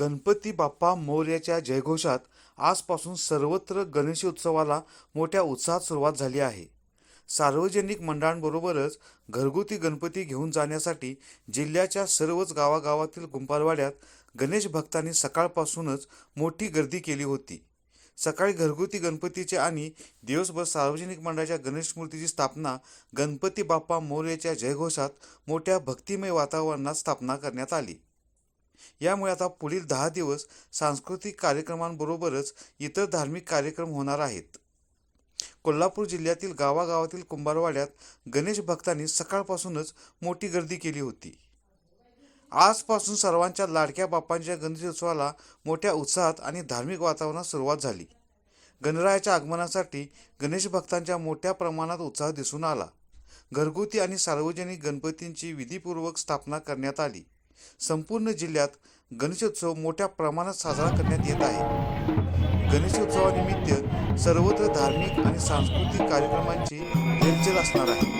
गणपती बाप्पा मोरयाच्या जयघोषात आजपासून सर्वत्र गणेशोत्सवाला मोठ्या उत्साहात सुरुवात झाली आहे. सार्वजनिक मंडळांबरोबरच घरगुती गणपती घेऊन जाण्यासाठी जिल्ह्याच्या सर्वच गावागावातील गुंपारवाड्यात गणेश भक्तांनी सकाळपासूनच मोठी गर्दी केली होती. सकाळी घरगुती गणपतीचे आणि दिवसभर सार्वजनिक मंडळाच्या गणेश मूर्तीची स्थापना गणपती बाप्पा मोरयाच्या जयघोषात मोठ्या भक्तिमय वातावरणात स्थापना करण्यात आली. यामुळे आता पुढील दहा दिवस सांस्कृतिक कार्यक्रमांबरोबरच इतर धार्मिक कार्यक्रम होणार आहेत. कोल्हापूर जिल्ह्यातील गावागावातील कुंभारवाड्यात गणेश भक्तांनी सकाळपासूनच मोठी गर्दी केली होती. आजपासून सर्वांच्या लाडक्या बाप्पांच्या गणेशोत्सवाला मोठ्या उत्साहात आणि धार्मिक वातावरणात सुरुवात झाली. गणरायाच्या आगमनासाठी गणेश भक्तांच्या मोठ्या प्रमाणात उत्साह दिसून आला. घरगुती आणि सार्वजनिक गणपतींची विधीपूर्वक स्थापना करण्यात आली. संपूर्ण जिल्ह्यात गणेशोत्सव मोठ्या प्रमाणात साजरा करण्यात येत आहे. गणेशोत्सवानिमित्त सर्वत्र धार्मिक आणि सांस्कृतिक कार्यक्रमांची रेलचेल असणार आहे.